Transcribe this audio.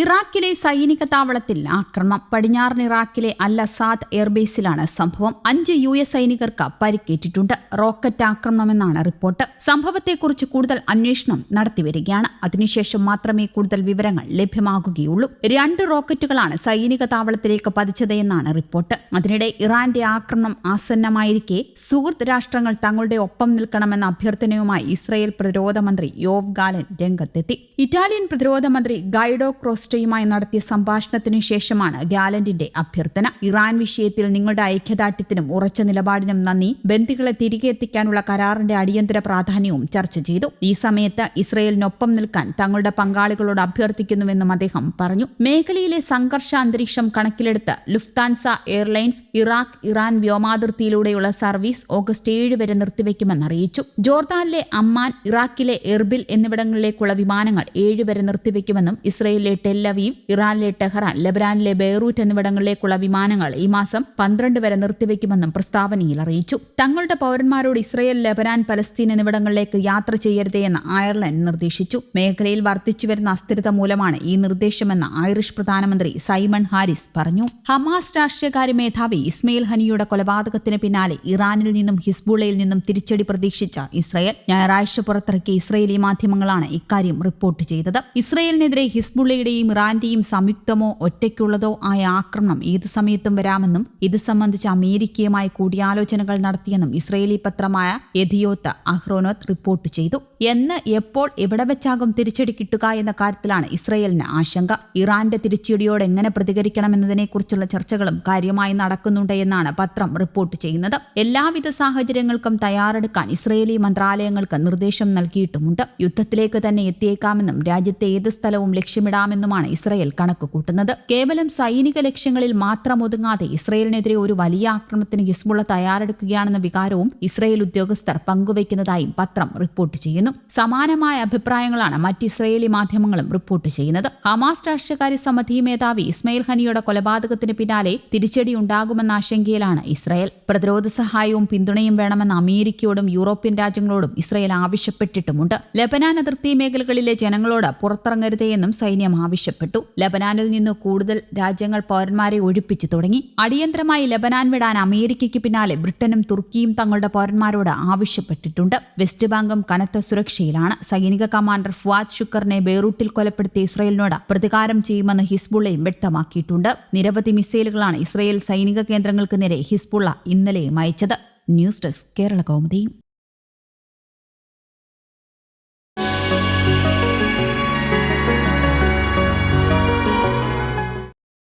ഇറാഖിലെ സൈനിക താവളത്തിൽ ആക്രമണം. പടിഞ്ഞാറൻ ഇറാഖിലെ അൽ അസാദ് എയർബേസിലാണ് സംഭവം. അഞ്ച് യു എസ് സൈനികർക്ക് പരിക്കേറ്റിട്ടുണ്ട്. റോക്കറ്റ് ആക്രമണമെന്നാണ് റിപ്പോർട്ട്. സംഭവത്തെക്കുറിച്ച് കൂടുതൽ അന്വേഷണം നടത്തിവരികയാണ് അതിനുശേഷം മാത്രമേ കൂടുതൽ വിവരങ്ങൾ ലഭ്യമാകുകയുള്ളൂ. രണ്ട് റോക്കറ്റുകളാണ് സൈനിക താവളത്തിലേക്ക് പതിച്ചതെന്നാണ് റിപ്പോർട്ട്. അതിനിടെ ഇറാന്റെ ആക്രമണം ആസന്നമായിരിക്കെ സുഹൃത്ത് രാഷ്ട്രങ്ങൾ തങ്ങളുടെ ഒപ്പം നിൽക്കണമെന്ന അഭ്യർത്ഥനയുമായി ഇസ്രായേൽ പ്രതിരോധ മന്ത്രി യോവ് ഗാലൻ രംഗത്തെത്തി. ഇറ്റാലിയൻ പ്രതിരോധ മന്ത്രി ഗൈഡോ ക്രോസ്റ്റയുമായി നടത്തിയ സംഭാഷണത്തിനു ശേഷമാണ് ഗാലന്റിന്റെ അഭ്യർത്ഥന. ഇറാൻ വിഷയത്തിൽ നിങ്ങളുടെ ഐക്യദാർഢ്യത്തിനും ഉറച്ച നിലപാടിനും നന്ദി. ബന്ദികളെ തിരികെ എത്തിക്കാനുള്ള കരാറിന്റെ അടിയന്തര പ്രാധാന്യവും ചർച്ച ചെയ്തു. ഈ സമയത്ത് ഇസ്രയേലിനൊപ്പം നിൽക്കാൻ തങ്ങളുടെ പങ്കാളികളോട് അഭ്യർത്ഥിക്കുന്നുവെന്നും അദ്ദേഹം പറഞ്ഞു. മേഖലയിലെ സംഘർഷ അന്തരീക്ഷം കണക്കിലെടുത്ത് ലുഫ്താൻസ എയർലൈൻസ് ഇറാഖ് ഇറാൻ വ്യോമാതിർത്തിയിലൂടെയുള്ള സർവീസ് ഓഗസ്റ്റ് ഏഴ് വരെ നിർത്തിവെക്കുമെന്ന് അറിയിച്ചു. ജോർദാനിലെ അമ്മാൻ ഇറാഖിലെ എർബിൽ എന്നിവിടങ്ങളിലേക്കുള്ള വിമാനങ്ങൾ ഏഴ് വരെ നിർത്തിവെക്കുമെന്നും ഇസ്രയേലിലെ ടെല്ലവീവ് ഇറാനിലെ ടെഹ്റാൻ ലബനാനിലെ ബെയ്റൂറ്റ് എന്നിവിടങ്ങളിലേക്കുള്ള വിമാനങ്ങൾ ഈ മാസം പന്ത്രണ്ട് വരെ നിർത്തിവെക്കുമെന്നും പ്രസ്താവനയിൽ അറിയിച്ചു. തങ്ങളുടെ പൌരന്മാരോട് ഇസ്രയേൽ ലബനാൻ പലസ്തീൻ എന്നിവിടങ്ങളിലേക്ക് യാത്ര ചെയ്യരുതെന്ന് അയർലൻഡ് നിർദ്ദേശിച്ചു. മേഖലയിൽ വർദ്ധിച്ചുവരുന്ന അസ്ഥിരത മൂലമാണ് ഈ നിർദ്ദേശമെന്ന് ഐറിഷ് പ്രധാനമന്ത്രി സൈമൺ ഹാരിസ് പറഞ്ഞു. ഹമാസ് രാഷ്ട്രീയകാര്യ മേധാവി ഇസ്മയിൽ ഹനിയുടെ കൊലപാതകത്തിന് പിന്നാലെ ഇറാനിൽ നിന്നും ഹിസ്ബുളയിൽ നിന്നും തിരിച്ചടി പ്രതീക്ഷിച്ച ഇസ്രയേൽ ഞായറാഴ്ച പുറത്തിറക്കിയ ഇസ്രയേലി മാധ്യമങ്ങളാണ് ഇക്കാര്യം റിപ്പോർട്ട് ചെയ്തത്. ഇസ്രയേലിനെതിരെ ഹിസ്ബുള്ളയുടെയും ഇറാന്റെയും സംയുക്തമോ ഒറ്റയ്ക്കുള്ളതോ ആയ ആക്രമണം ഏത് സമയത്തും വരാമെന്നും ഇത് സംബന്ധിച്ച് അമേരിക്കയുമായി കൂടിയാലോചനകൾ നടത്തിയെന്നും ഇസ്രയേലി പത്രമായ എഥിയോത്ത് അഹ്റോനോത്ത് റിപ്പോർട്ട് ചെയ്തു. എന്ന് എപ്പോൾ എവിടെ വെച്ചാകും തിരിച്ചടി കിട്ടുക എന്ന കാര്യത്തിലാണ് ഇസ്രയേലിന് ആശങ്ക. ഇറാന്റെ തിരിച്ചടിയോട് എങ്ങനെ പ്രതികരിക്കണമെന്നതിനെക്കുറിച്ചുള്ള ചർച്ചകളും കാര്യമായി നടക്കുന്നുണ്ട് എന്നാണ് പത്രം റിപ്പോർട്ട് ചെയ്യുന്നത്. എല്ലാവിധ സാഹചര്യങ്ങൾക്കും തയ്യാറെടുക്കാൻ ഇസ്രയേലി മന്ത്രാലയങ്ങൾക്ക് നിർദ്ദേശം നൽകിയിട്ടുമുണ്ട്. യുദ്ധത്തിലേക്ക് തന്നെ എത്തിയേക്കാമെന്നും രാജ്യത്തെ ഏത് സ്ഥലവും ലക്ഷ്യമിടാമെന്നുമാണ് ഇസ്രയേൽ കണക്ക് കൂട്ടുന്നത് കേവലം സൈനിക ലക്ഷ്യങ്ങളിൽ മാത്രം ഒതുങ്ങാതെ ഇസ്രയേലിനെതിരെ ഒരു വലിയ ആക്രമണത്തിന് ഹിസ്ബുള്ള തയ്യാറെടുക്കുകയാണെന്ന വികാരവും ഇസ്രയേൽ ഉദ്യോഗസ്ഥർ പങ്കുവയ്ക്കുന്നതായും പത്രം റിപ്പോർട്ട് ചെയ്യുന്നു. സമാനമായ അഭിപ്രായങ്ങളാണ് മറ്റ് ഇസ്രയേലി മാധ്യമങ്ങളും റിപ്പോർട്ട് ചെയ്യുന്നത്. ഹമാസ് രാഷ്ട്രീയകാര്യ സമിതി മേധാവി ഇസ്മയിൽ ഹനിയുടെ കൊലപാതകത്തിന് പിന്നാലെ തിരിച്ചടി ഉണ്ടാകുമെന്ന ആശങ്കയിലാണ് ഇസ്രയേൽ. പ്രതിരോധ സഹായവും പിന്തുണയും വേണമെന്ന് അമേരിക്കയോടും യൂറോപ്യൻ രാജ്യങ്ങളോടും ഇസ്രയേൽ ആവശ്യപ്പെട്ടിട്ടുമുണ്ട്. ലബനാൻ അതിർത്തി മേഖലകളിലെ ജനങ്ങളോട് പുറത്തിറങ്ങരുതേയെന്നും സൈന്യം ആവശ്യപ്പെട്ടു. ലബനാനിൽ നിന്ന് കൂടുതൽ രാജ്യങ്ങൾ പൗരന്മാരെ ഒഴിപ്പിച്ചു തുടങ്ങി. അടിയന്തരമായി ലബനാൻ വിടാൻ അമേരിക്കയ്ക്ക് പിന്നാലെ ബ്രിട്ടനും തുർക്കിയും തങ്ങളുടെ പൗരന്മാരോട് ആവശ്യപ്പെട്ടിട്ടുണ്ട്. വെസ്റ്റ് ബാങ്കും കനത്ത സുരക്ഷയിലാണ്. സൈനിക കമാൻഡർ ഫുവാദ് ഷുക്കറിനെ ബെയ്റൂട്ടിൽ കൊലപ്പെടുത്തിയ ഇസ്രയേലിനോട് പ്രതികാരം ചെയ്യുമെന്ന് ഹിസ്ബുള്ളയും വ്യക്തമാക്കിയിട്ടുണ്ട്. നിരവധി മിസൈലുകളാണ് ഇസ്രയേൽ സൈനിക കേന്ദ്രങ്ങൾക്ക് നേരെ ഹിസ്ബുള്ള ഇന്നലെയും അയച്ചത്. News desk Kerala Kaumudi.